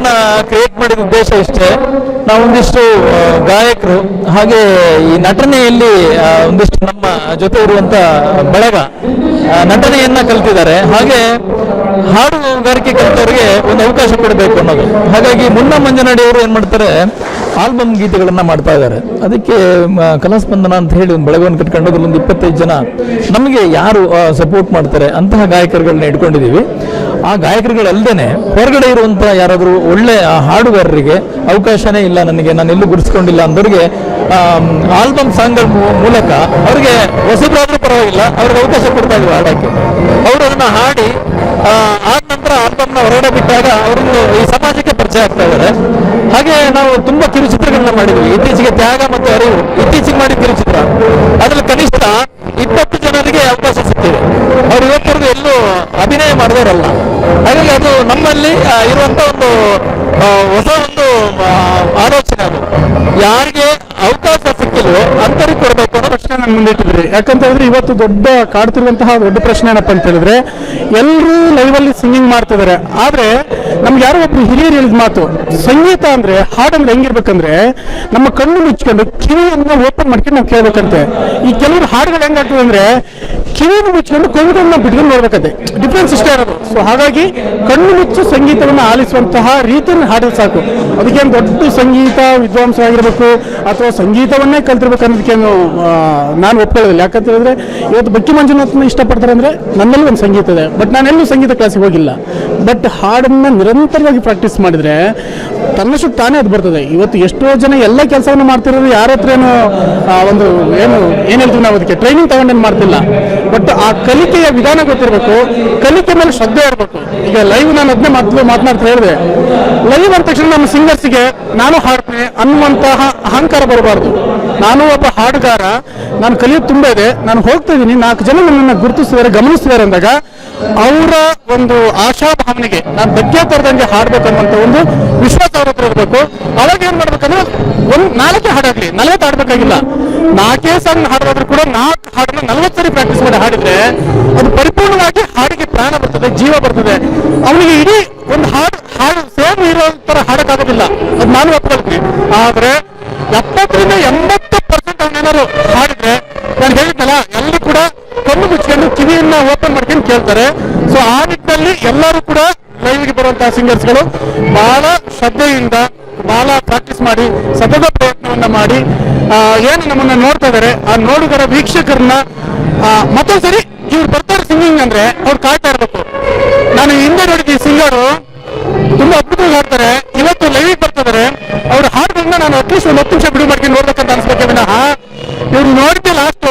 ಇದನ್ನ ಕ್ರಿಯೇಟ್ ಮಾಡಿದ ಉದ್ದೇಶ ಇಷ್ಟೇ. ನಾವೊಂದಿಷ್ಟು ಗಾಯಕರು, ಹಾಗೆ ಈ ನಟನೆಯಲ್ಲಿ ಒಂದಿಷ್ಟು ನಮ್ಮ ಜೊತೆ ಇರುವಂತ ಬಳಗ ನಟನೆಯನ್ನ ಕಲ್ತಿದ್ದಾರೆ. ಹಾಗೆ ಹಾಡುಗಾರಿಕೆ ಕಲಿತವರಿಗೆ ಒಂದು ಅವಕಾಶ ಕೊಡಬೇಕು ಅನ್ನೋದು. ಹಾಗಾಗಿ ಮುನ್ನ ಮಂಜನಾಡಿಯವರು ಏನ್ ಮಾಡ್ತಾರೆ ಆಲ್ಬಮ್ ಗೀತೆಗಳನ್ನು ಮಾಡ್ತಾ ಇದ್ದಾರೆ. ಅದಕ್ಕೆ ಕಲಾಸ್ಪಂದನ ಅಂತ ಹೇಳಿ ಒಂದು ಬೆಳಗವನ್ನು ಕಟ್ಕೊಂಡು ಒಂದು ಇಪ್ಪತ್ತೈದು ಜನ ನಮಗೆ ಯಾರು ಸಪೋರ್ಟ್ ಮಾಡ್ತಾರೆ ಅಂತಹ ಗಾಯಕರುಗಳನ್ನ ಇಟ್ಕೊಂಡಿದ್ದೀವಿ. ಆ ಗಾಯಕರುಗಳಲ್ಲದೆ ಹೊರಗಡೆ ಇರುವಂಥ ಯಾರಾದರೂ ಒಳ್ಳೆ ಹಾಡುಗಾರರಿಗೆ ಅವಕಾಶನೇ ಇಲ್ಲ ನನಗೆ, ನಾನು ಎಲ್ಲೂ ಗುರುಸ್ಕೊಂಡಿಲ್ಲ ಅಂದವರಿಗೆ ಆಲ್ಬಮ್ ಸಾಂಗ್ಗಳ ಮೂಲಕ ಅವರಿಗೆ ಹೊಸಬ್ರಾದ್ರೂ ಪರವಾಗಿಲ್ಲ, ಅವ್ರಿಗೆ ಅವಕಾಶ ಕೊಡ್ತಾ ಇದ್ವಿ ಹಾಡಕ್ಕೆ. ಅವರು ಅದನ್ನು ಹಾಡಿ ಆದ ನಂತರ ಆಲ್ಬಮ್ನ ಹೊರಗಡೆ ಬಿಟ್ಟಾಗ ಅವರನ್ನು ಈ ಸಮಾಜಕ್ಕೆ ಪರಿಚಯ ಆಗ್ತಾ ಇದ್ದಾರೆ. ಹಾಗೆ ನಾವು ತುಂಬಾ ಕಿರುಚಿತ್ರಗಳನ್ನ ಮಾಡಿದ್ವಿ. ಇತ್ತೀಚೆಗೆ ತ್ಯಾಗ ಮತ್ತು ಅರಿವು. ಇತ್ತೀಚೆಗೆ ಮಾಡಿದ ಕಿರುಚಿತ್ರ. ಅದ್ರಲ್ಲಿ ಕನಿಷ್ಠ ಇಪ್ಪತ್ತು ಜನರಿಗೆ ಅವಕಾಶ ಸಿಕ್ಕಿದೆ. ಅವ್ರು ಇವತ್ತರೆಗೂ ಎಲ್ಲೂ ಅಭಿನಯ ಮಾಡಿದವರಲ್ಲ ಹಾಗಾಗಿ ಅದು ನಮ್ಮಲ್ಲಿ ಆ, ಇರುವಂತ ಒಂದು ಆ, ಹೊಸ ಒಂದು ಆ, ಆಲೋಚನೆ ಅದು. ಯಾರಿಗೆ ಅವಕಾಶ ಸಿಕ್ಕಿದ್ರು ಅಂತರಿಗೆ ಕೊಡಬೇಕು ಅನ್ನೋ ಪ್ರಶ್ನೆ ನನ್ನ ಮುಂದೆ ಇಟ್ಟಿದ್ರಿ. ಯಾಕಂತ ಹೇಳಿದ್ರೆ ಇವತ್ತು ದೊಡ್ಡ ಕಾಡ್ತಿರುವಂತಹ ದೊಡ್ಡ ಪ್ರಶ್ನೆ ಏನಪ್ಪ ಅಂತ ಹೇಳಿದ್ರೆ ಎಲ್ಲರೂ ಲೈವ್ ಅಲ್ಲಿ ಸಿಂಗಿಂಗ್ ಮಾಡ್ತಿದ್ದಾರೆ. ಆದ್ರೆ ನಮ್ಗೆ ಯಾರೋ ಒಬ್ರು ಹಿರಿಯರು ಹೇಳಿದ ಮಾತು, ಸಂಗೀತ ಅಂದ್ರೆ ಹಾಡಂದ್ರೆ ಹೆಂಗಿರ್ಬೇಕಂದ್ರೆ ನಮ್ಮ ಕಣ್ಣು ಮುಚ್ಕೊಂಡು ಕಿವಿಯನ್ನು ಓಪನ್ ಮಾಡ್ಕೊಂಡು ನಾವು ಕೇಳ್ಬೇಕಂತೆ. ಈ ಕೆಲವರು ಹಾಡುಗಳು ಹೆಂಗಾಗ್ತದೆ ಅಂದ್ರೆ ಕಿವಿಯನ್ನು ಮುಚ್ಚಿಕೊಂಡು ಕೊಂಗನ್ನ ಬಿಟ್ಕೊಂಡು ನೋಡ್ಬೇಕಂತೆ ಡಿಫ್ರೆನ್ಸ್ ಇಷ್ಟೇ ಇರೋದು. ಸೊ ಹಾಗಾಗಿ ಕಣ್ಣು ಮುಚ್ಚು ಸಂಗೀತವನ್ನು ಆಲಿಸುವಂತಹ ರೀತಿಯನ್ನು ಹಾಡಿದ್ರೆ ಸಾಕು. ಅದಕ್ಕೇನು ದೊಡ್ಡ ಸಂಗೀತ ವಿದ್ವಾಂಸ ಆಗಿರ್ಬೇಕು ಅಥವಾ ಸಂಗೀತವನ್ನೇ ಕಲ್ತಿರ್ಬೇಕು ಅನ್ನೋದಕ್ಕೇನು ನಾನು ಒಪ್ಕೊಳ್ಳೋದಿಲ್ಲ. ಯಾಕಂತ ಹೇಳಿದ್ರೆ, ಇವತ್ತು ಬಕ್ಕಿ ಮಂಜುನಾಥ್ನ ಇಷ್ಟಪಡ್ತಾರೆ ಅಂದ್ರೆ ನನ್ನಲ್ಲಿ ಒಂದು ಸಂಗೀತ ಇದೆ. ಬಟ್ ನಾನೆಲ್ಲೂ ಸಂಗೀತ ಕ್ಲಾಸಿಗೆ ಹೋಗಿಲ್ಲ. ಬಟ್ ಹಾಡನ್ನ ನಿರಂತರವಾಗಿ ಪ್ರಾಕ್ಟೀಸ್ ಮಾಡಿದ್ರೆ ತನ್ನಷ್ಟು ತಾನೇ ಅದು ಬರ್ತದೆ. ಇವತ್ತು ಎಷ್ಟೋ ಜನ ಎಲ್ಲ ಕೆಲಸವನ್ನು ಮಾಡ್ತಿರೋದು ಯಾರ ಹತ್ರ ಏನು ಒಂದು ಏನು, ಏನ್ ಹೇಳ್ತೀವಿ ನಾವು ಅದಕ್ಕೆ? ಟ್ರೈನಿಂಗ್ ತಗೊಂಡೇನು ಮಾಡ್ತಿಲ್ಲ. ಬಟ್ ಆ ಕಲಿಕೆಯ ವಿಧಾನ ಗೊತ್ತಿರಬೇಕು. ಕಲಿಕೆ ಮೇಲೆ ಶ್ರದ್ಧೆ ಇರಬೇಕು. ಈಗ ಲೈವ್ ನಾನು ಅದನ್ನೇ ಮಾತು ಮಾತನಾಡ್ತಾ ಹೇಳಿದೆ. ಲೈವ್ ಅಂದ ತಕ್ಷಣ ನಮ್ಮ ಸಿಂಗರ್ಸ್ಗೆ ನಾನು ಹಾಡ್ತೇನೆ ಅನ್ನುವಂತಹ ಅಹಂಕಾರ ಬರಬಾರ್ದು. ನಾನು ಒಬ್ಬ ಹಾಡುಗಾರ. ನಾನು ಕಲಿಯೋದು ತುಂಬ ಇದೆ. ನಾನು ಹೋಗ್ತಾ ಇದ್ದೀನಿ. ನಾಲ್ಕು ಜನ ನನ್ನನ್ನು ಗುರುತಿಸಿದ್ದಾರೆ ಗಮನಿಸ್ತಿದ್ದಾರೆ ಅಂದಾಗ ಅವರ ಒಂದು ಆಶಾಭಾವನೆಗೆ ನಾನು ಬಗ್ಗೆ ತರದಂಗೆ ಹಾಡ್ಬೇಕನ್ನುವಂತ ಒಂದು ವಿಶ್ವಾಸ ಅವ್ರ ಹತ್ರ ಇರಬೇಕು. ಅವಾಗ ಏನ್ ಮಾಡ್ಬೇಕಂದ್ರೆ, ಒಂದ್ ನಾಲ್ಕೇ ಹಾಡಾಗ್ಲಿ, ನಲವತ್ತು ಹಾಡ್ಬೇಕಾಗಿಲ್ಲ. ನಾಲ್ಕೇ ಸಾಂಗ್ ಹಾಡೋದ್ರೂ ಕೂಡ ನಾಲ್ಕು ಹಾಡನ್ನ ನಲವತ್ತು ಸರಿ ಪ್ರಾಕ್ಟೀಸ್ ಮಾಡಿ ಹಾಡಿದ್ರೆ, ಅದು ಪರಿಪೂರ್ಣವಾಗಿ ಹಾಡಿಗೆ ಪ್ರಾಣ ಬರ್ತದೆ, ಜೀವ ಬರ್ತದೆ. ಅವನಿಗೆ ಇಡೀ ಒಂದು ಹಾಡು ಹಾಡು ಸೇಮ್ ಇರೋ ತರ ಹಾಡಕ್ಕಾಗೋದಿಲ್ಲ. ಅದು ನಾನು ಒಪ್ಕೊಳ್ತೀನಿ. ಆದ್ರೆ ಎಪ್ಪತ್ತರಿಂದ ಎಂಬತ್ತು ಪರ್ಸೆಂಟ್ ಅವನೇನಾದ್ರು ಹಾಡಿದ್ರೆ ನಾನು ಹೇಳಿದ್ನಲ್ಲ ಎಲ್ಲರೂ ಕೂಡ ಕಣ್ಣು ಮುಚ್ಕೊಂಡು ಕಿವಿಯನ್ನ ಓಪನ್ ಮಾಡ್ಕೊಂಡು ಕೇಳ್ತಾರೆ ಸೊ ಆ ನಿಟ್ಟಿನಲ್ಲಿ ಎಲ್ಲರೂ ಕೂಡ ಲೈವ್ಗೆ ಬರುವಂತಹ ಸಿಂಗರ್ಸ್ಗಳು ಬಹಳ ಶ್ರದ್ಧೆಯಿಂದ ಬಹಳ ಪ್ರಾಕ್ಟೀಸ್ ಮಾಡಿ, ಸತತ ಪ್ರಯತ್ನವನ್ನ ಮಾಡಿ ಏನು ನಮ್ಮನ್ನ ನೋಡ್ತಾ ಇದ್ದಾರೆ ಆ ನೋಡುಗರ ವೀಕ್ಷಕರನ್ನ ಮತ್ತೊಂದು ಮತ್ತೊಂದ್ಸರಿ ಇವ್ರು ಬರ್ತಾರೆ ಸಿಂಗಿಂಗ್ ಅಂದ್ರೆ, ಅವ್ರು ಕಾಯ್ತಾ ನಾನು ಹಿಂದೆ ನೋಡಿದ್ದೆ ಸಿಂಗರು ತುಂಬಾ ಅದ್ಭುತವಾಗಿ ಹಾಡ್ತಾರೆ ಇವತ್ತು ಲೈವ್ ಬರ್ತಿದ್ದಾರೆ ಅವ್ರ ಹಾಡುಗಳನ್ನ ನಾನು ಅಟ್ಲೀಸ್ಟ್ ಒಂದು ಹತ್ತು ನಿಮಿಷ ಬಿಡು ಮಾಡ್ಕೊಂಡು ನೋಡ್ಬೇಕಂತ ಅನ್ಸ್ಬೇಕೆ ವಿನಃ ಇವ್ರು ನೋಡಿದ್ದೆ ಲಾಸ್ಟ್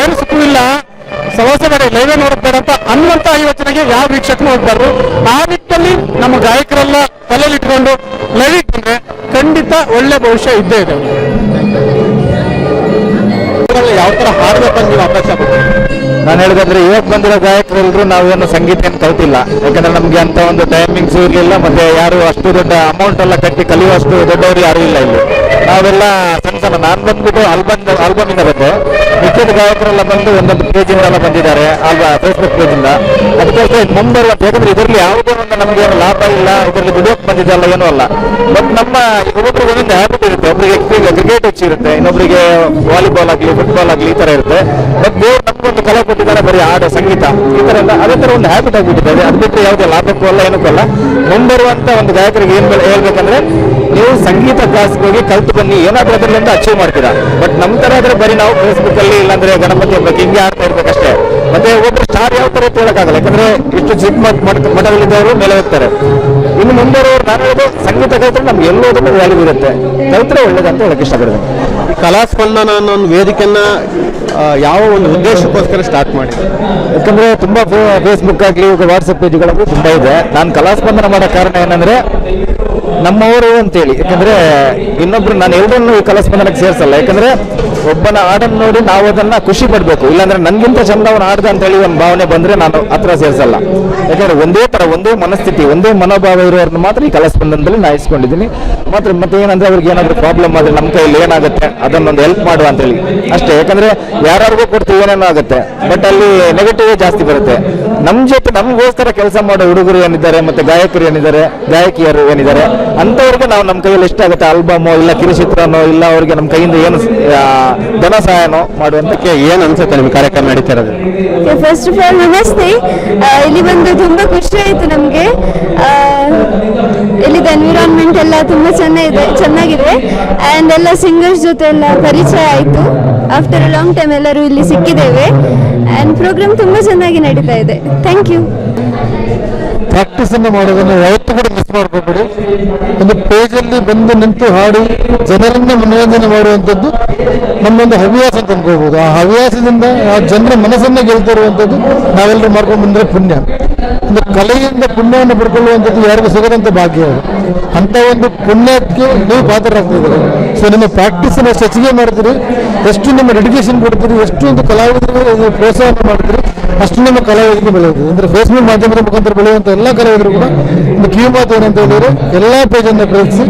ಏನು ಸುಖವಿಲ್ಲ ಸವಾಸ ಬೇಡ ಲೈವೇ ನೋಡೋದ್ ಬೇಡ ಅಂತ ಅನ್ನುವಂತ ಯೋಚನೆಗೆ ಯಾವ ವೀಕ್ಷಕನು ಹೋಗ್ಬಾರ್ದು ಆ ನಿಟ್ಟಿನಲ್ಲಿ ನಮ್ಮ ಗಾಯಕರೆಲ್ಲ ತಲೆಯಲ್ಲಿ ಇಟ್ಕೊಂಡು ಲೈವ್ ಬಂದ್ರೆ ಖಂಡಿತ ಭವಿಷ್ಯ ಇದ್ದೇ ಇದೆ. ಯಾವ ತರ ಹಾಡ್ಬೇಕಂತ ಅವಕಾಶ ನಾನು ಹೇಳಿದ್ರೆ ಇವತ್ತು ಬಂದಿರೋ ಗಾಯಕರೆಲ್ಲರೂ ನಾವೇನು ಸಂಗೀತ ಏನು ಕಲ್ತಿಲ್ಲ. ಯಾಕಂದ್ರೆ ನಮ್ಗೆ ಅಂತ ಒಂದು ಟೈಮಿಂಗ್ಸ್ ಇರಲಿಲ್ಲ, ಮತ್ತೆ ಯಾರು ಅಷ್ಟು ದೊಡ್ಡ ಅಮೌಂಟ್ ಎಲ್ಲ ಕಟ್ಟಿ ಕಲಿಯುವಷ್ಟು ದೊಡ್ಡವರು ಯಾರು ಇಲ್ಲ ಇಲ್ಲಿ. ನಾವೆಲ್ಲ ಸಣ್ಣ ಸಣ್ಣ, ನಾನು ಬಂದ್ಬಿಟ್ಟು ಆಲ್ಬಮ್ ಆಲ್ಬಮ್ ಇಂದ ಬಂದು. ಮಿಕ್ಕಿದ ಗಾಯಕರೆಲ್ಲ ಬಂದು ಒಂದೊಂದು ಪೇಜ್ ಇಂದ ಬಂದಿದ್ದಾರೆ, ಅಲ್ವಾ ಫೇಸ್ಬುಕ್ ಪೇಜ್ ಇಂದ. ಅದಕ್ಕೋಸ್ಕರ ಮುಂಬರುವ ಯಾಕಂದ್ರೆ ಇದರಲ್ಲಿ ಯಾವುದೇ ಒಂದು ನಮಗೆ ಲಾಭ ಇಲ್ಲ, ಇದರಲ್ಲಿ ದುಡಿಯೋಕ್ ಬಂದಿದ್ದಲ್ಲ ಏನೂ ಅಲ್ಲ. ಬಟ್ ನಮ್ಮ ಒಬ್ಬೊಬ್ರಿಗೆ ಒಂದೊಂದು ಹ್ಯಾಬಿಟ್ ಇರುತ್ತೆ. ಒಬ್ಬರಿಗೆ ಕ್ರಿಕೆಟ್ ಹೆಚ್ಚು ಇರುತ್ತೆ. ಇನ್ನೊಬ್ಬರಿಗೆ ವಾಲಿಬಾಲ್ ಆಗಲಿ ಫುಟ್ಬಾಲ್ ಆಗಲಿ ಈ ಥರ ಇರುತ್ತೆ. ಬಟ್ ದೇವ್ರು ನಮಗೊಂದು ಕಲೆ ಕೊಟ್ಟಿದ್ದಾರೆ ಬರೀ ಹಾಡು, ಸಂಗೀತ, ಈ ಥರ ಎಲ್ಲ, ಅದೇ ತರ ಒಂದು ಹ್ಯಾಬಿಟ್ ಆಗಿಬಿಟ್ಟಿದೆ. ಅದು ಬಿಟ್ಟರೆ ಯಾವುದೇ ಲಾಭಕ್ಕೂ ಅಲ್ಲ, ಏನಕ್ಕೂ ಅಲ್ಲ. ಮುಂಬರುವಂತ ಒಂದು ಗಾಯಕರಿಗೆ ಏನ್ ಹೇಳ್ಬೇಕಂದ್ರೆ, ನೀವು ಸಂಗೀತ ಕ್ಲಾಸ್ಗೆ ಹೋಗಿ ಕಲ್ತು ಬನ್ನಿ. ಏನಾದ್ರೂ ಅದರಿಂದ ಅಚೀವ್ ಮಾಡ್ತೀರಾ. ಬಟ್ ನಮ್ ತರ ಆದ್ರೆ ಬರೀ ನಾವು ಫೇಸ್ಬುಕ್ ಅಲ್ಲಿ ಇಲ್ಲಾಂದ್ರೆ ಗಣಪತಿ ಹಬ್ಬಕ್ಕೆ ಹಿಂಗೆ ಆಡ್ತಾ ಇರ್ಬೇಕಷ್ಟೇ. ಮತ್ತೆ ಒಬ್ಬರು ಸ್ಟಾರ್ ಯಾವ ತರ ಅಂತ ಹೇಳಕ್ಕಾಗಲ್ಲ. ಯಾಕಂದ್ರೆ ಇಷ್ಟು ಚಿಕ್ಕ ಮಟ್- ಮಟ್- ಮಠದಲ್ಲಿದ್ದವರು ಮೇಲೆ ಹೋಗ್ತಾರೆ. ಇನ್ನು ಮುಂಬರೋರು ನಾನು ಸಂಗೀತ ಕಲ್ತ್ರೆ ನಮ್ಗೆ ಎಲ್ಲೋದನ್ನು ವ್ಯಾಲ್ಯೂ ಇರುತ್ತೆ ಕಲ್ತ್ರೆ ಒಳ್ಳೇದಂತ ಹೇಳಕ್ಕೆ ಇಷ್ಟಪಡ್ತೀನಿ. ಕಲಾಸ್ಪಂದನ ಅನ್ನೋ ಒಂದು ವೇದಿಕೆಯನ್ನ ಯಾವ ಒಂದು ಉದ್ದೇಶಕ್ಕೋಸ್ಕರ ಸ್ಟಾರ್ಟ್ ಮಾಡಿ ಯಾಕಂದ್ರೆ ತುಂಬಾ ಫೇಸ್ಬುಕ್ ಆಗ್ಲಿ ವಾಟ್ಸಪ್ ಪೇಜ್ಗಳಾಗ್ಲಿ ತುಂಬಾ ಇದೆ. ನಾನು ಕಲಾಸ್ಪಂದನ ಮಾಡೋ ಕಾರಣ ಏನಂದ್ರೆ, ನಮ್ಮವರು ಅಂತೇಳಿ. ಯಾಕಂದ್ರೆ ಇನ್ನೊಬ್ರು ನಾನು ಎಲ್ಲರನ್ನು ಈ ಕಲಾಸ್ಪಂದನಕ್ಕೆ ಸೇರಿಸಲ್ಲ. ಯಾಕಂದ್ರೆ ಒಬ್ಬನ ಹಾಡನ್ನು ನೋಡಿ ನಾವು ಅದನ್ನ ಖುಷಿ ಪಡ್ಬೇಕು. ಇಲ್ಲಾಂದ್ರೆ ನನ್ಗಿಂತ ಚಂದ ಅವನು ಆಡ್ದ ಅಂತ ಹೇಳಿ ಒಂದು ಭಾವನೆ ಬಂದ್ರೆ ನಾನು ಹತ್ರ ಸೇರಿಸಲ್ಲ. ಯಾಕಂದ್ರೆ ಒಂದೇ ತರ, ಒಂದೇ ಮನಸ್ಥಿತಿ, ಒಂದೇ ಮನೋಭಾವ ಇರೋರನ್ನ ಮಾತ್ರ ಈ ಕಲಾಸ್ಪಂದನದಲ್ಲಿ ನಾ ಇಸ್ಕೊಂಡಿದ್ದೀನಿ. ಮಾತ್ರ ಮತ್ತೆ ಏನಂದ್ರೆ ಅವ್ರಿಗೆ ಏನಾದ್ರು ಪ್ರಾಬ್ಲಮ್ ಆದ್ರೆ ನಮ್ಮ ಕೈಯಲ್ಲಿ ಏನಾಗುತ್ತೆ, ಅದನ್ನೊಂದು ಹೆಲ್ಪ್ ಮಾಡುವ ಅಂತ ಹೇಳಿ ಅಷ್ಟೇ. ಯಾಕಂದ್ರೆ ಯಾರಿಗೂ ಕೊಡ್ತೀವಿ ಏನೇನೋ ಆಗುತ್ತೆ. ಬಟ್ ಅಲ್ಲಿ ನೆಗೆಟಿವ್ ಜಾಸ್ತಿ ಬರುತ್ತೆ. ನಮ್ಮ ಜೊತೆ ನಮಗೋಸ್ಕರ ಕೆಲಸ ಮಾಡೋ ಹುಡುಗರು ಏನಿದ್ದಾರೆ ಮತ್ತೆ ಗಾಯಕರು ಏನಿದ್ದಾರೆ ಗಾಯಕಿಯರು ಏನಿದ್ದಾರೆ ಅಂಥವ್ರಿಗೆ ನಾವು ನಮ್ಮ ಕೈಯಲ್ಲಿ ಎಷ್ಟಾಗುತ್ತೆ? ಆಲ್ಬಮೋ ಇಲ್ಲ ಕಿರುಚಿತ್ರನೋ ಇಲ್ಲ ಅವ್ರಿಗೆ ನಮ್ಮ ಕೈಯಿಂದ ಏನು ಧನ ಸಹಾಯನೋ ಮಾಡುವಂತ ಏನು ಏನ್ ಅನ್ಸುತ್ತೆ ನಿಮ್ಗೆ ಕಾರ್ಯಕ್ರಮ ನಡೀತಾ ಇರೋದು ಫಸ್ಟ್ ಆಫ್ ಆಲ್ ನಮಸ್ತೆ. ಇಲ್ಲಿ ಬಂದು ತುಂಬಾ ಖುಷಿ ಆಯಿತು ನಮಗೆ. ಇಲ್ಲಿದ ಎನ್ವಿರಾನ್ಮೆಂಟ್ ಎಲ್ಲ ತುಂಬಾ ಚೆನ್ನಾಗಿದೆ ಚೆನ್ನಾಗಿದೆ. ಆ್ಯಂಡ್ ಎಲ್ಲ ಸಿಂಗರ್ಸ್ ಜೊತೆ ಎಲ್ಲ ಪರಿಚಯ ಆಯಿತು. ಆಫ್ಟರ್ ಅ ಲಾಂಗ್ ಟೈಮ್ ಎಲ್ಲರೂ ಇಲ್ಲಿ ಸಿಕ್ಕಿದ್ದೇವೆ. ಆ್ಯಂಡ್ ಪ್ರೋಗ್ರಾಮ್ ತುಂಬ ಚೆನ್ನಾಗಿ ನಡೀತಾ ಇದೆ. ಥ್ಯಾಂಕ್ ಯು ಪ್ರಾಕ್ಟೀಸ್ ಅನ್ನು ಮಾಡೋದನ್ನು ಯಾವತ್ತೂ ಕೂಡ ಮಿಸ್ ಮಾಡ್ಕೋಬೇಡಿ. ಒಂದು ಪೇಜ್ ಅಲ್ಲಿ ಬಂದು ನಿಂತು ಹಾಡಿ, ಜನರನ್ನ ಮನೋರಂಜನೆ ಮಾಡುವಂಥದ್ದು ನಮ್ಮೊಂದು ಹವ್ಯಾಸ ಅಂತ ಅನ್ಕೋಬಹುದು ಆ ಹವ್ಯಾಸದಿಂದ ಆ ಜನರ ಮನಸ್ಸನ್ನ ಗೆಲ್ತಿರುವಂಥದ್ದು ನಾವೆಲ್ಲರೂ ಮಾಡ್ಕೊಂಡು ಬಂದ್ರೆ ಪುಣ್ಯ. ಒಂದು ಕಲೆಯಿಂದ ಪುಣ್ಯವನ್ನು ಪಡ್ಕೊಳ್ಳುವಂಥದ್ದು ಯಾರಿಗೂ ಸಿಗದಂತ ಭಾಗ್ಯ ಅದು. ಅಂತ ಒಂದು ಪುಣ್ಯಕ್ಕೆ ನೀವು ಪಾತ್ರರಾಗ್ತಿದ್ದೀರಿ. ಸೊ ನಿಮ್ಮ ಪ್ರಾಕ್ಟೀಸ್ ಎಷ್ಟು ಹೆಚ್ಚಿಗೆ ಮಾಡ್ತೀರಿ, ಎಷ್ಟು ನಿಮ್ಮ ಡೆಡಿಕೇಶನ್ ಕೊಡ್ತೀರಿ, ಎಷ್ಟು ಒಂದು ಕಲಾವಿದರಿಗೆ ಪ್ರೋತ್ಸಾಹ ಮಾಡ್ತೀರಿ, ಅಷ್ಟು ನಿಮ್ಮ ಕಲಾವಿದರಿಗೆ ಬೆಳೆಯೋದು ಅಂದ್ರೆ ಫೇಸ್ಬುಕ್ ಮಾಧ್ಯಮದ ಮುಖಾಂತರ ಬೆಳೆಯುವಂಥ ಎಲ್ಲ ಕಲಾವಿದರು ಕೂಡ ಒಂದು ಕಿವಿ ಮಾತು ಏನಂತ ಹೇಳಿದ್ರೆ, ಎಲ್ಲ ಪೇಜನ್ನು ಕಳಿಸಿ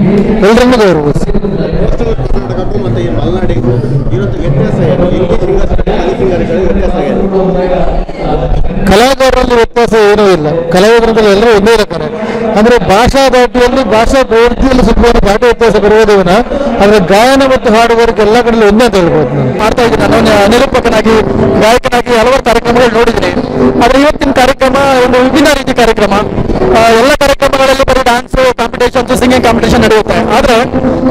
ಎಲ್ಲರನ್ನೂ ಗೌರವಿಸಿ ಮತ್ತೆ ಈ ಮಲೆನಾಡಿಗೂ ಇರೋದು ವ್ಯತ್ಯಾಸ ಏನು ಇಲ್ಲಿ ಸಿಂಗರ್ಸ್ ವ್ಯತ್ಯಾಸ ಏನು ಕಲಾಕಾರರಲ್ಲಿ ವ್ಯತ್ಯಾಸ ಏನೂ ಇಲ್ಲ ಕಲಾವಿದರಲ್ಲಿ ಎಲ್ಲರೂ ಒಂದೇ ಇರ್ತಾರೆ. ಅಂದರೆ ಭಾಷಾ ದಾಟಿಯಲ್ಲಿ ಭಾಷಾ ಪ್ರವೃತ್ತಿಯಲ್ಲಿ ಸ್ವಲ್ಪ ದಾಟಿ ವ್ಯತ್ಯಾಸ ಬರುವುದೇನ ಆದರೆ ಗಾಯನ ಮತ್ತು ಹಾಡುಗಾರಿಕೆ ಎಲ್ಲ ಕಡೆಯಲ್ಲಿ ಒಂದೇ ಅಂತ ಹೇಳ್ಬೋದು ನಾನು. ಮಾಡ್ತಾ ಇದ್ದೀನಿ. ನಾನು ನಿರೂಪಕನಾಗಿ ಗಾಯಕನಾಗಿ ಹಲವಾರು ಕಾರ್ಯಕ್ರಮಗಳು ನೋಡಿದ್ದೀನಿ. ಆದರೆ ಇವತ್ತಿನ ಕಾರ್ಯಕ್ರಮ ಒಂದು ವಿಭಿನ್ನ ರೀತಿ ಕಾರ್ಯಕ್ರಮ. ಎಲ್ಲ ಕಾರ್ಯಕ್ರಮಗಳಲ್ಲಿ ಬರೀ ಡಾನ್ಸ್ ಕಾಂಪಿಟೇಷನ್ಸ್ ಸಿಂಗಿಂಗ್ ಕಾಂಪಿಟೇಷನ್ ನಡೆಯುತ್ತೆ. ಆದರೆ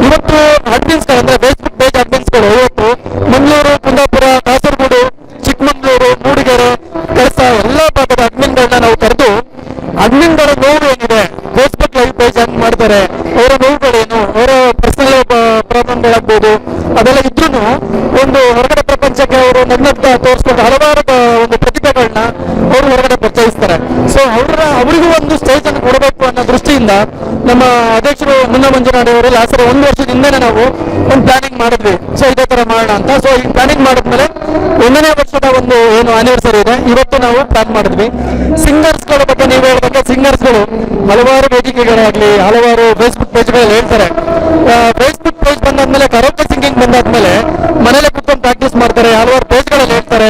ಇವತ್ತು ಅಡ್ಮಿನ್ಸ್ ಅಂದರೆ ಫೇಸ್ಬುಕ್ ಪೇಜ್ ಅಡ್ಮಿನ್ಸ್ಗಳು ಇವತ್ತು ಮಂಗಳೂರು ಕುಂದಾಪುರ ಕಾಸರಗೋಡು ಚಿಕ್ಕಮಂಗ್ಳೂರು ಮೂಡಿಗೆರೆ ಕಳಸ ಎಲ್ಲ ಭಾಗದ ಅಡ್ಮಿನ್ಗಳನ್ನ ನಾವು ಕರೆದು ಅಡ್ಮಿನ್ಗಳ ನೋವು ಏನಿದೆ ಫೇಸ್ಬುಕ್ ಲೈವ್ ಪೇಜ್ ಹೆಂಗ್ ಮಾಡ್ತಾರೆ ಅವರ ನೋವುಗಳೇನು ಅವರ ಪರ್ಸನಲ್ ಪ್ರಾಬ್ಲಮ್ಗಳಾಗ್ಬೋದು ಅದೆಲ್ಲ ಇದ್ರೂ ಒಂದು ಹೊರಗಡೆ ಪ್ರಪಂಚಕ್ಕೆ ಅವರು ನನ್ನತ್ತ ತೋರಿಸ್ಕೊಂಡು ಹಲವಾರು, ಒಂದು ಪ್ರತಿಭೆಗಳನ್ನ ಅವರು ಹೊರಗಡೆ ಪರಿಚಯಿಸ್ತಾರೆ ಸೊ ಅವರ, ಅವರಿಗೂ ಒಂದು ಸ್ಟೇಜ್ ಅನ್ನು ಕೊಡಬೇಕು ಅನ್ನೋ ದೃಷ್ಟಿಯಿಂದ ನಮ್ಮ ಅಧ್ಯಕ್ಷರು ಮುನ್ನ ಮಂಜುನಾಡಿ ಅವರು ಲಾಸ್ಟ್ ಒಂದು ವರ್ಷದಿಂದನೇ ನಾವು ಒಂದು ಪ್ಲಾನಿಂಗ್ ಮಾಡಿದ್ವಿ. ಸೊ ಇದೇ ತರ ಮಾಡೋಣ ಅಂತ. ಸೊ ಈ ಪ್ಲಾನಿಂಗ್ ಮಾಡಿದ್ಮೇಲೆ ಒಂದನೇ ವರ್ಷದ ಒಂದು ಏನು ಆನಿವರ್ಸರಿ ಇದೆ. ಇವತ್ತು ನಾವು ಪ್ಲಾನ್ ಮಾಡಿದ್ವಿ. ಸಿಂಗರ್ಸ್ಗಳ ಬಗ್ಗೆ ನೀವು ಹೇಳಿದಾಗ ಸಿಂಗರ್ಸ್ಗಳು ಹಲವಾರು ವೇದಿಕೆಗಳಾಗ್ಲಿ, ಹಲವಾರು ಫೇಸ್ಬುಕ್ ಪೇಜ್ಗಳಲ್ಲಿ ಹೇಳ್ತಾರೆ. ಫೇಸ್ಬುಕ್ ಪೇಜ್ ಬಂದಾದ್ಮೇಲೆ ಕರೋಕೆ ಸಿಂಗಿಂಗ್ ಬಂದಾದ್ಮೇಲೆ ಮನೇಲೆ ಕುತ್ಕೊಂಡು ಪ್ರಾಕ್ಟೀಸ್ ಮಾಡ್ತಾರೆ ಹಲವಾರು ಪೇಜ್ಗಳಲ್ಲಿ ಹೇಳ್ತಾರೆ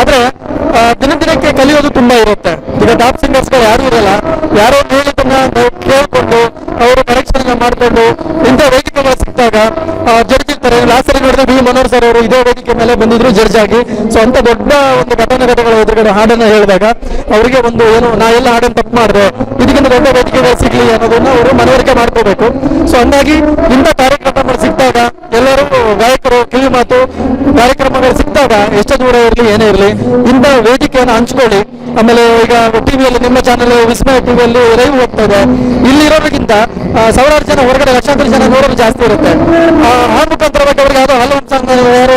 ಆದ್ರೆ ಆ, ದಿನ ದಿನಕ್ಕೆ ಕಲಿಯೋದು ತುಂಬಾ ಇರುತ್ತೆ ಈಗ ಟಾಪ್ ಸಿಂಗರ್ಸ್ಗಳು ಯಾರು ಇರಲ್ಲ ಯಾರೋ ಒಂದ್ ಹೇಳಿದ್ದನ್ನ ನಾವು ಕೇಳ್ಕೊಂಡು ಅವರು ಕರೆಕ್ಷನ್ ಮಾಡ್ಕೊಂಡು ಇಂಥ ವೇದಿಕೆಗಳು ಸಿಕ್ಕಿದಾಗ ಜಡ್ಜ್ ಇರ್ತಾರೆ ಲಾಸ್ಟ್ ಸರಿ ನೋಡಿದ್ರೆ ಬಿ ಮನೋಹರ್ ಸರ್ ಅವರು ಇದೇ ವೇದಿಕೆ ಮೇಲೆ ಬಂದಿದ್ರು ಜಡ್ಜ್ ಆಗಿ ಸೊ ಅಂತ ದೊಡ್ಡ ಒಂದು ಘಟನೆಗಳ ಎದುರುಗಡೆ ಹಾಡನ್ನ ಹೇಳಿದಾಗ ಅವರಿಗೆ ಒಂದು ಏನು, ನಾ ಎಲ್ಲ ಹಾಡನ್ನು ತಪ್ಪು ಮಾಡಿದೆ, ಇದಕ್ಕಿಂತ ದೊಡ್ಡ ವೇದಿಕೆಗಳು ಸಿಗ್ಲಿ ಅನ್ನೋದನ್ನ ಅವರು ಮನವರಿಕೆ ಮಾಡ್ಕೋಬೇಕು. ಸೊ ಹಂಗಾಗಿ ಇಂಥ ಕಾರ್ಯಕ್ರಮಗಳು ಸಿಕ್ಕಿದಾಗ ಎಲ್ಲರೂ ಗಾಯಕರು, ಕಿವಿ ಮಾತು ಕಾರ್ಯಕ್ರಮಗಳು ಸಿಕ್ಕಿದಾಗ ಎಷ್ಟು ದೂರ ಇರಲಿ, ಏನೇ ಇರಲಿ, ಇಂಥ ವೇದಿಕೆಯನ್ನು ಹಂಚ್ಕೊಳ್ಳಿ. ಆಮೇಲೆ ಈಗ ಟಿವಿಯಲ್ಲಿ, ನಿಮ್ಮ ಚಾನೆಲ್ ವಿಸ್ಮಯ ಟಿವಿಯಲ್ಲಿ ಲೈವ್ ಹೋಗ್ತಾ ಇದೆ. ಸಾವಿರಾರು ಜನ, ಹೊರಗಡೆ ಲಕ್ಷಾಂತರ ಜನ ನೋಡೋದು ಜಾಸ್ತಿ ಇರುತ್ತೆ. ಆ ಮುಖಾಂತರವಾಗಿ ಅವರಿಗೆ ಯಾವುದೋ ಹಲವು ಯಾರೋ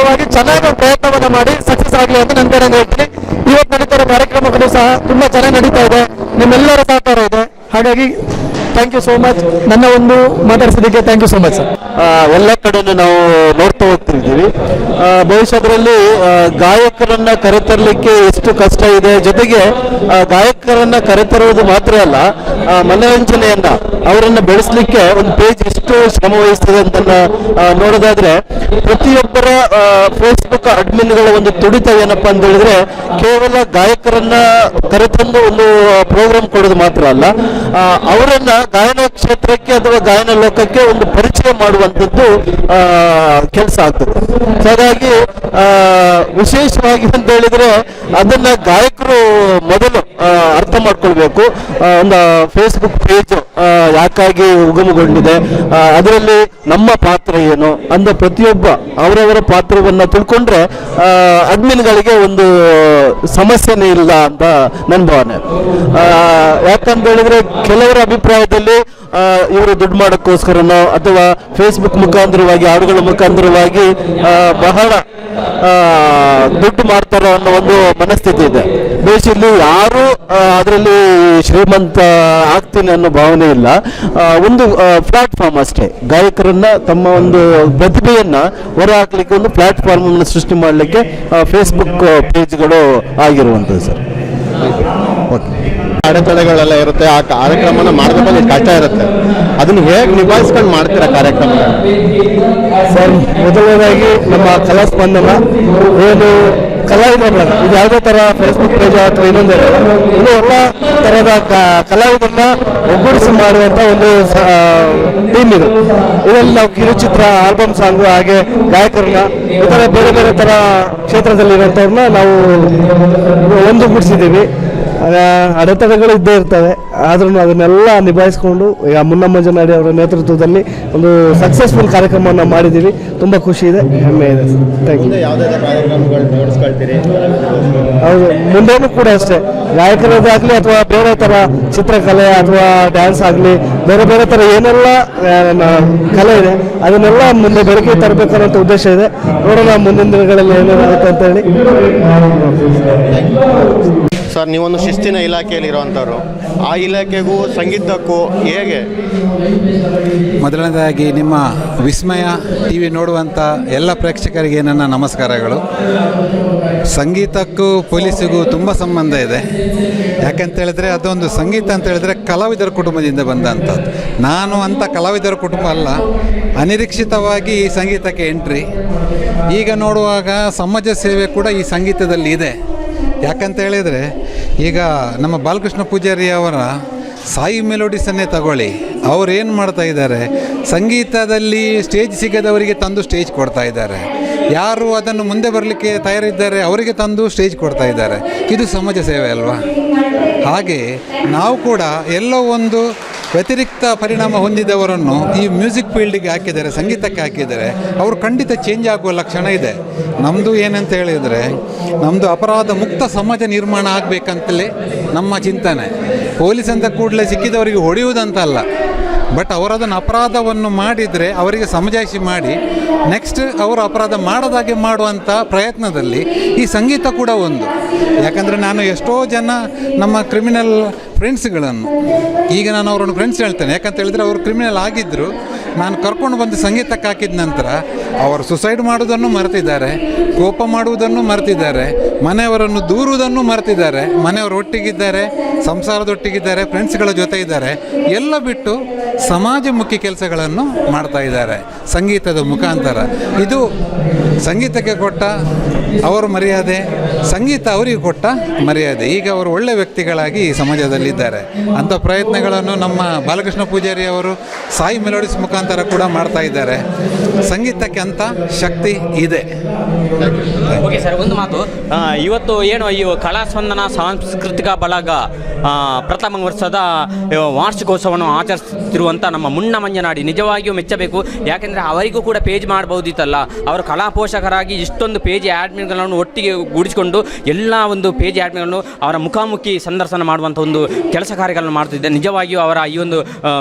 ಪ್ರಸ್ತುತವಾಗಿ ಚೆನ್ನಾಗಿ ಪ್ರಯತ್ನವನ್ನು ಮಾಡಿ ಸಕ್ಸಸ್ ಆಗಲಿ ಅಂತ ನನ್ನ ಕಡೆಯಿಂದ ಹೇಳ್ತೀನಿ. ಇವತ್ತು ನಡೀತಾ ಕಾರ್ಯಕ್ರಮಗಳು ಸಹ ತುಂಬಾ ಚೆನ್ನಾಗಿ ನಡೀತಾ ಇದೆ. ನಿಮ್ಮೆಲ್ಲರ ಸಹಕಾರ ಇದೆ. ಹಾಗಾಗಿ ಥ್ಯಾಂಕ್ ಯು ಸೋ ಮಚ್ ನನ್ನ ಒಂದು ಮಾತಾಡಿಸೋದಕ್ಕೆ thank you so much sir ಎಲ್ಲ ಕಡೆಯೂ ನಾವು ನೋಡ್ತಾ ಹೋಗ್ತಿರ್ತೀವಿ ಅದರಲ್ಲಿ ಗಾಯಕರನ್ನ ಕರೆತರಲಿಕ್ಕೆ ಎಷ್ಟು ಕಷ್ಟ ಇದೆ ಜೊತೆಗೆ ಗಾಯಕರನ್ನ ಕರೆತರುವುದು ಮಾತ್ರ ಅಲ್ಲ ಮನೋರಂಜನೆಯನ್ನ ಅವರನ್ನ ಬೆಳೆಸಲಿಕ್ಕೆ ಒಂದು ಪೇಜ್ ಎಷ್ಟು ಶ್ರಮ ವಹಿಸ್ತದೆ ಅಂತ ನೋಡೋದಾದ್ರೆ, ಪ್ರತಿಯೊಬ್ಬರ ಫೇಸ್ಬುಕ್ ಅಡ್ಮಿನ್ಗಳ ಒಂದು ತುಡಿತ ಏನಪ್ಪಾ ಅಂತ ಹೇಳಿದ್ರೆ, ಕೇವಲ ಗಾಯಕರನ್ನ ಕರೆತಂದು ಒಂದು ಪ್ರೋಗ್ರಾಮ್ ಕೊಡೋದು ಮಾತ್ರ ಅಲ್ಲ ಅವರನ್ನ ಗಾಯನ ಕ್ಷೇತ್ರಕ್ಕೆ ಅಥವಾ ಗಾಯನ ಲೋಕಕ್ಕೆ ಒಂದು ಪರಿಚಯ ಮಾಡುವಂಥದ್ದು ಕೆಲಸ ಆಗ್ತದೆ. ಹಾಗಾಗಿ ವಿಶೇಷವಾಗಿ ಅಂತ ಹೇಳಿದ್ರೆ ಅದನ್ನ ಗಾಯಕರು ಮೊದಲು ಅರ್ಥ ಮಾಡ್ಕೊಳ್ಬೇಕು. ಒಂದು ಫೇಸ್ಬುಕ್ ಪೇಜ್ ಯಾಕಾಗಿ ಉಗಮಗೊಂಡಿದೆ ಅದರಲ್ಲಿ ನಮ್ಮ ಪಾತ್ರ ಏನು ಅಂದ ಪ್ರತಿಯೊಬ್ಬ ಅವರವರ ಪಾತ್ರವನ್ನ ತಿಳ್ಕೊಂಡ್ರೆ ಅಡ್ಮಿನ್ಗಳಿಗೆ ಒಂದು ಸಮಸ್ಯೆನೇ ಇಲ್ಲ ಅಂತ ನನ್ನ ಭಾವನೆ. ಯಾಕಂತ ಹೇಳಿದ್ರೆ ಕೆಲವರ ಅಭಿಪ್ರಾಯದಲ್ಲಿ ಇವರು ದುಡ್ಡು ಮಾಡೋಕ್ಕೋಸ್ಕರನೋ ಅಥವಾ ಫೇಸ್ಬುಕ್ ಮುಖಾಂತರವಾಗಿ, ಹಾಡುಗಳ ಮುಖಾಂತರವಾಗಿ ಬಹಳ ದುಡ್ಡು ಮಾಡ್ತಾರೋ ಅನ್ನೋ ಒಂದು ಮನಸ್ಥಿತಿ ಇದೆ. ದೇಶದಲ್ಲಿ ಯಾರು ಅದರಲ್ಲಿ ಶ್ರೀಮಂತ ಆಗ್ತೀನಿ ಅನ್ನೋ ಭಾವನೆ ಇಲ್ಲ. ಒಂದು ಪ್ಲಾಟ್ಫಾರ್ಮ್ ಅಷ್ಟೇ. ಗಾಯಕರನ್ನ ತಮ್ಮ ಒಂದು ಪ್ರತಿಭೆಯನ್ನ ಹೊರಹಾಕ್ಲಿಕ್ಕೆ ಒಂದು ಪ್ಲಾಟ್ಫಾರ್ಮ್ ಸೃಷ್ಟಿ ಮಾಡಲಿಕ್ಕೆ ಫೇಸ್ಬುಕ್ ಪೇಜ್ಗಳು ಆಗಿರುವಂಥದ್ದು ಸರ್. ಓಕೆ. ಅಡೆತಡೆಗಳೆಲ್ಲ ಇರುತ್ತೆ, ಆ ಕಾರ್ಯಕ್ರಮನ ಮಾಡಬೇಕಂದ್ರೆ ಕಷ್ಟ ಇರುತ್ತೆ. ಅದನ್ನ ಹೇಗೆ ನಿಭಾಯಿಸ್ಕೊಂಡು ಮಾಡ್ತೀರಾ ಕಾರ್ಯಕ್ರಮ ಸರ್, ಮೊದಲನೇದಾಗಿ ನಮ್ಮ ಕಲಾ ಸ್ಪಂದನ, ಏನು ಕಲಾವಿದರ ಬಳಗ ಇದು ಯಾವುದೇ ತರ ಫೇಸ್ಬುಕ್ ಪೇಜ್ ಅಥವಾ ಇನ್ನೊಂದು ಇದು ಎಲ್ಲ ಥರದ ಕ- ಕಲಾವಿದರನ್ನ ಒಗ್ಗೂಡಿಸಿ ಮಾಡುವಂತ ಒಂದು ಟೀಮ್ ಇದು. ಇದರಲ್ಲಿ ನಾವು ಕಿರುಚಿತ್ರ ಆಲ್ಬಮ್ ಸಾಂಗ್ ಹಾಗೆ ಗಾಯಕರನ್ನ ಥರ ಬೇರೆ ಬೇರೆ ಥರ ಕ್ಷೇತ್ರದಲ್ಲಿರುವಂತವ್ರನ್ನ ನಾವು ಒಂದುಗೂಡಿಸಿದ್ದೀವಿ ಆಗ ಅಡೆತಡೆಗಳು ಇದ್ದೇ ಇರ್ತವೆ. ಆದ್ರೂ ಅದನ್ನೆಲ್ಲ ನಿಭಾಯಿಸ್ಕೊಂಡು ಈಗ ಮುನ್ನಮ್ಮ ಜನಾಡಿ ಅವರ ನೇತೃತ್ವದಲ್ಲಿ ಒಂದು ಸಕ್ಸಸ್ಫುಲ್ ಕಾರ್ಯಕ್ರಮವನ್ನು ಮಾಡಿದ್ದೀವಿ. ತುಂಬ ಖುಷಿ ಇದೆ. ಹೆಮ್ಮೆ ಇದೆ. ಥ್ಯಾಂಕ್ ಯು ಹೌದು ಮುಂದೇನು ಕೂಡ ಅಷ್ಟೇ. ಗಾಯಕರದಾಗಲಿ ಅಥವಾ ಬೇರೆ ಥರ ಚಿತ್ರಕಲೆ ಅಥವಾ ಡ್ಯಾನ್ಸ್ ಆಗಲಿ ಬೇರೆ ಬೇರೆ ಥರ ಏನೆಲ್ಲ ಕಲೆ ಇದೆ ಅದನ್ನೆಲ್ಲ ಮುಂದೆ ಬೆಳಕಿಗೆ ತರಬೇಕನ್ನೋ ಉದ್ದೇಶ ಇದೆ. ನೋಡೋಣ ಮುಂದಿನ ದಿನಗಳಲ್ಲಿ ಏನೇನಾಗುತ್ತೆ ಅಂತ ಹೇಳಿ. ಸರ್ ನೀವೊಂದು ಶಿಸ್ತಿನ ಇಲಾಖೆಯಲ್ಲಿ ಇರುವಂಥವ್ರು ಆ ಇಲಾಖೆಗೂ ಸಂಗೀತಕ್ಕೂ ಹೇಗೆ? ಮೊದಲನೇದಾಗಿ ನಿಮ್ಮ ವಿಸ್ಮಯ ಟಿ ವಿ ನೋಡುವಂಥ ಎಲ್ಲ ಪ್ರೇಕ್ಷಕರಿಗೆ ನನ್ನ ನಮಸ್ಕಾರಗಳು. ಸಂಗೀತಕ್ಕೂ ಪೊಲೀಸಿಗೂ ತುಂಬ ಸಂಬಂಧ ಇದೆ. ಯಾಕಂತ ಹೇಳಿದ್ರೆ ಅದೊಂದು ಸಂಗೀತ ಅಂತ ಹೇಳಿದ್ರೆ ಕಲಾವಿದರ ಕುಟುಂಬದಿಂದ ಬಂದಂಥದ್ದು ನಾನು ಅಂಥ ಕಲಾವಿದರ ಕುಟುಂಬ ಅಲ್ಲ, ಅನಿರೀಕ್ಷಿತವಾಗಿ ಈ ಸಂಗೀತಕ್ಕೆ ಎಂಟ್ರಿ ಈಗ ನೋಡುವಾಗ ಸಮಾಜ ಸೇವೆ ಕೂಡ ಈ ಸಂಗೀತದಲ್ಲಿ ಇದೆ. ಯಾಕಂತ ಹೇಳಿದರೆ ಈಗ ನಮ್ಮ ಬಾಲಕೃಷ್ಣ ಪೂಜಾರಿ ಅವರ ಸಾಯಿ ಮೆಲೋಡಿಸನ್ನೇ ತಗೊಳ್ಳಿ. ಅವ್ರು ಏನು ಮಾಡ್ತಾ ಇದ್ದಾರೆ? ಸಂಗೀತದಲ್ಲಿ ಸ್ಟೇಜ್ ಸಿಗದವರಿಗೆ ತಂದು ಸ್ಟೇಜ್ ಕೊಡ್ತಾ ಇದ್ದಾರೆ. ಯಾರು ಅದನ್ನು ಮುಂದೆ ಬರಲಿಕ್ಕೆ ತಯಾರಿದ್ದಾರೆ, ಅವರಿಗೆ ತಂದು ಸ್ಟೇಜ್ ಕೊಡ್ತಾ ಇದ್ದಾರೆ. ಇದು ಸಮಾಜ ಸೇವೆ ಅಲ್ವಾ? ಹಾಗೆ ನಾವು ಕೂಡ ಎಲ್ಲೋ ಒಂದು ವ್ಯತಿರಿಕ್ತ ಪರಿಣಾಮ ಹೊಂದಿದವರನ್ನು ಈ ಮ್ಯೂಸಿಕ್ ಫೀಲ್ಡಿಗೆ ಹಾಕಿದರೆ, ಸಂಗೀತಕ್ಕೆ ಹಾಕಿದರೆ, ಅವರು ಖಂಡಿತ ಚೇಂಜ್ ಆಗುವ ಲಕ್ಷಣ ಇದೆ. ನಮ್ಮದು ಏನಂತ ಹೇಳಿದರೆ ನಮ್ಮದು ಅಪರಾಧ ಮುಕ್ತ ಸಮಾಜ ನಿರ್ಮಾಣ ಆಗಬೇಕಂತಲೇ ನಮ್ಮ ಚಿಂತನೆ. ಪೊಲೀಸ್ ಅಂತ ಕೂಡಲೇ ಸಿಕ್ಕಿದವರಿಗೆ ಹೊಡೆಯುವುದಂತಲ್ಲ. ಬಟ್ ಅವರದನ್ನು ಅಪರಾಧವನ್ನು ಮಾಡಿದರೆ ಅವರಿಗೆ ಸಮಜಾಯಿಷಿ ಮಾಡಿ ನೆಕ್ಸ್ಟ್ ಅವರು ಅಪರಾಧ ಮಾಡದಾಗೆ ಮಾಡುವಂಥ ಪ್ರಯತ್ನದಲ್ಲಿ ಈ ಸಂಗೀತ ಕೂಡ ಒಂದು. ಯಾಕಂದರೆ ನಾನು ಎಷ್ಟೋ ಜನ ನಮ್ಮ ಕ್ರಿಮಿನಲ್ ಫ್ರೆಂಡ್ಸ್ಗಳನ್ನು ಈಗ ನಾನು ಅವರನ್ನು ಫ್ರೆಂಡ್ಸ್ ಹೇಳ್ತೇನೆ. ಯಾಕಂತ ಹೇಳಿದರೆ ಅವರು ಕ್ರಿಮಿನಲ್ ಆಗಿದ್ದರು ನಾನು ಕರ್ಕೊಂಡು ಬಂದು ಸಂಗೀತಕ್ಕೆ ಹಾಕಿದ ನಂತರ ಅವರು ಸುಸೈಡ್ ಮಾಡುವುದನ್ನು ಮರೆತಿದ್ದಾರೆ, ಕೋಪ ಮಾಡುವುದನ್ನು ಮರೆತಿದ್ದಾರೆ, ಮನೆಯವರನ್ನು ದೂರುವುದನ್ನು ಮರೆತಿದ್ದಾರೆ, ಮನೆಯವರು ಒಟ್ಟಿಗಿದ್ದಾರೆ, ಸಂಸಾರದೊಟ್ಟಿಗಿದ್ದಾರೆ ಫ್ರೆಂಡ್ಸ್ಗಳ ಜೊತೆ ಇದ್ದಾರೆ, ಎಲ್ಲ ಬಿಟ್ಟು ಸಮಾಜಮುಖಿ ಕೆಲಸಗಳನ್ನು ಮಾಡ್ತಾ ಇದ್ದಾರೆ ಸಂಗೀತದ ಮುಖಾಂತರ. ಇದು ಸಂಗೀತಕ್ಕೆ ಕೊಟ್ಟ ಅವರು ಮರ್ಯಾದೆ, ಸಂಗೀತ ಅವರಿಗೆ ಕೊಟ್ಟ ಮರ್ಯಾದೆ. ಈಗ ಅವರು ಒಳ್ಳೆ ವ್ಯಕ್ತಿಗಳಾಗಿ ಈ ಸಮಾಜದಲ್ಲಿದ್ದಾರೆ. ಅಂಥ ಪ್ರಯತ್ನಗಳನ್ನು ನಮ್ಮ ಬಾಲಕೃಷ್ಣ ಪೂಜಾರಿ ಅವರು ಸಾಯಿ ಮೆಲೋಡಿಸ್ ಮುಖಾಂತರ ಕೂಡ ಮಾಡ್ತಾ ಇದ್ದಾರೆ. ಸಂಗೀತಕ್ಕೆ ಅಂತ ಶಕ್ತಿ ಇದೆ. ಓಕೆ ಸರ್, ಒಂದು ಮಾತು. ಇವತ್ತು ಏನು ಈ ಕಲಾ ಸ್ಪಂದನ ಸಾಂಸ್ಕೃತಿಕ ಬಳಗ ಪ್ರಥಮ ವರ್ಷದ ವಾರ್ಷಿಕೋತ್ಸವವನ್ನು ಆಚರಿಸುತ್ತಿರುವಂಥ ನಮ್ಮ ಮುನ್ನ ಮಂಜನಾಡಿ ನಿಜವಾಗಿಯೂ ಮೆಚ್ಚಬೇಕು. ಯಾಕೆಂದರೆ ಅವರಿಗೂ ಕೂಡ ಪೇಜ್ ಮಾಡಬಹುದಿತ್ತಲ್ಲ. ಅವರು ಕಲಾ ಪೋಷಕರಾಗಿ ಇಷ್ಟೊಂದು ಪೇಜ್ ಆ್ಯಡ್ಮಿನ್ಗಳನ್ನು ಒಟ್ಟಿಗೆ ಗೂಡಿಸಿಕೊಂಡು ಎಲ್ಲ ಒಂದು ಪೇಜ್ ಆ್ಯಡ್ಮಿನ್ಗಳನ್ನು ಅವರ ಮುಖಾಮುಖಿ ಸಂದರ್ಶನ ಮಾಡುವಂಥ ಒಂದು ಕೆಲಸ ಕಾರ್ಯಗಳನ್ನು ಮಾಡ್ತಿದ್ದೆ ನಿಜವಾಗಿಯೂ ಅವರ ಈ ಒಂದು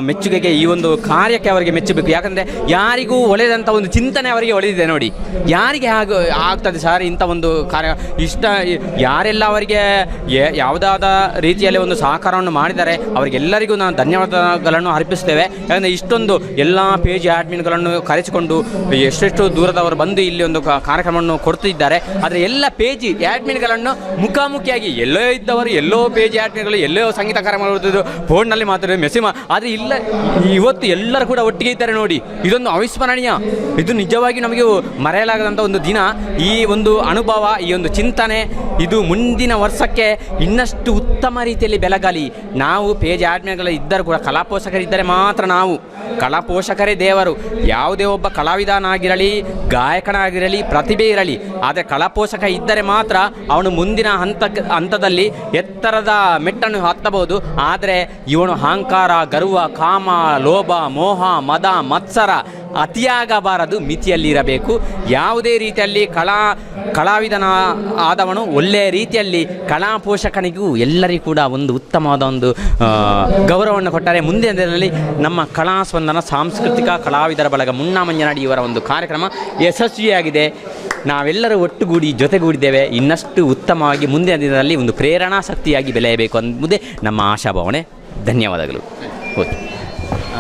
ಮೆಚ್ಚುಗೆಗೆ ಈ ಒಂದು ಕಾರ್ಯಕ್ಕೆ ಅವರಿಗೆ ಮೆಚ್ಚಬೇಕು ಯಾಕಂದರೆ ಯಾರಿಗೂ ಒಳ್ಳೆಯದಂಥ ಒಂದು ಚಿಂತನೆ ಅವರಿಗೆ ಒಳ್ಳೆದಿದೆ ನೋಡಿ. ಯಾರಿಗೆ ಆಗ ಆಗ್ತದೆ ಸರ್ ಇಂಥ ಒಂದು ಕಾರ್ಯ? ಇಷ್ಟ ಯಾರೆಲ್ಲ ಅವರಿಗೆ ಯಾವುದಾದ ರೀತಿಯಲ್ಲಿ ಒಂದು ಸಹಕಾರವನ್ನು ಮಾಡಿದ್ದಾರೆ, ಅವರಿಗೆಲ್ಲರಿಗೂ ನಾನು ಧನ್ಯವಾದಗಳನ್ನು ಅರ್ಪಿಸ್ತೇವೆ. ಯಾಕಂದರೆ ಇಷ್ಟೊಂದು ಎಲ್ಲ ಪೇಜ್ ಆಡ್ಮಿನ್ಗಳನ್ನು ಕರೆಸಿಕೊಂಡು ಎಷ್ಟೆಷ್ಟು ದೂರದವರು ಬಂದು ಇಲ್ಲಿ ಒಂದು ಕಾರ್ಯಕ್ರಮವನ್ನು ಕೊಡ್ತಿದ್ದಾರೆ. ಆದರೆ ಎಲ್ಲ ಪೇಜ್ ಆಡ್ಮಿನ್ಗಳನ್ನು ಮುಖಾಮುಖಿಯಾಗಿ ಎಲ್ಲೋ ಇದ್ದವರು, ಎಲ್ಲೋ ಪೇಜ್ ಆಡ್ಮಿನ್ಗಳು ಎಲ್ಲೋ ಸಂಗೀತ ಕಾರ್ಯಕ್ರಮ ಫೋನ್ನಲ್ಲಿ ಮಾತಾಡೋದು ಮೆಸೇಜ್ ಆದರೆ ಇಲ್ಲ ಇವತ್ತು ಎಲ್ಲರೂ ಕೂಡ ಒಟ್ಟಿಗೆ ಇದ್ದಾರೆ ನೋಡಿ. ಇದೊಂದು ಅವಿಸ್ಮರಣೀಯ. ಇದು ನಿಜವಾಗಿ ನಮಗೆ ಮರೆಯಲಾಗದಂಥ ಒಂದು ದಿನ. ಈ ಒಂದು ಅನುಭವ, ಈ ಒಂದು ಚಿಂತನೆ, ಇದು ಮುಂದಿನ ವರ್ಷಕ್ಕೆ ಇನ್ನಷ್ಟು ಉತ್ತಮ ರೀತಿಯಲ್ಲಿ ಬೆಳಗಾಲಿ. ನಾವು ಪೇಜ್ ಆಡ್ಮೇಲೆ ಇದ್ದರೂ ಕೂಡ ಕಲಾಪೋಷಕರಿದ್ದರೆ ಮಾತ್ರ ನಾವು. ಕಲಾಪೋಷಕರೇ ದೇವರು. ಯಾವುದೇ ಒಬ್ಬ ಕಲಾವಿದನಾಗಿರಲಿ, ಗಾಯಕನಾಗಿರಲಿ, ಪ್ರತಿಭೆ ಇರಲಿ, ಆದರೆ ಕಲಾಪೋಷಕ ಇದ್ದರೆ ಮಾತ್ರ ಅವನು ಮುಂದಿನ ಹಂತ ಹಂತದಲ್ಲಿ ಎತ್ತರದ ಮೆಟ್ಟನ್ನು ಹತ್ತಬಹುದು. ಆದರೆ ಇವನು ಅಹಂಕಾರ, ಗರ್ವ, ಕಾಮ, ಲೋಭ, ಮೋಹ, ಮದ ಮತ್ಸರ ಅತಿಯಾಗಬಾರದು, ಮಿತಿಯಲ್ಲಿರಬೇಕು. ಯಾವುದೇ ರೀತಿಯಲ್ಲಿ ಕಲಾ ಕಲಾವಿದನ ಆದವನು ಒಳ್ಳೆಯ ರೀತಿಯಲ್ಲಿ ಕಲಾ ಪೋಷಕನಿಗೂ ಎಲ್ಲರಿಗೂ ಕೂಡ ಒಂದು ಉತ್ತಮವಾದ ಒಂದು ಗೌರವವನ್ನು ಕೊಟ್ಟರೆ ಮುಂದಿನ ದಿನದಲ್ಲಿ ನಮ್ಮ ಕಲಾ ಸ್ಪಂದನ ಸಾಂಸ್ಕೃತಿಕ ಕಲಾವಿದರ ಬಳಗ ಮುನ್ನಾ ಮಂಜನಾಡಿ ಇವರ ಒಂದು ಕಾರ್ಯಕ್ರಮ ಯಶಸ್ವಿಯಾಗಿದೆ. ನಾವೆಲ್ಲರೂ ಒಟ್ಟುಗೂಡಿ ಜೊತೆಗೂಡಿದ್ದೇವೆ. ಇನ್ನಷ್ಟು ಉತ್ತಮವಾಗಿ ಮುಂದಿನ ದಿನದಲ್ಲಿ ಒಂದು ಪ್ರೇರಣಾ ಶಕ್ತಿಯಾಗಿ ಬೆಳೆಯಬೇಕು ಅನ್ನುವುದೇ ನಮ್ಮ ಆಶಾಭಾವನೆ. ಧನ್ಯವಾದಗಳು. ಓಕೆ.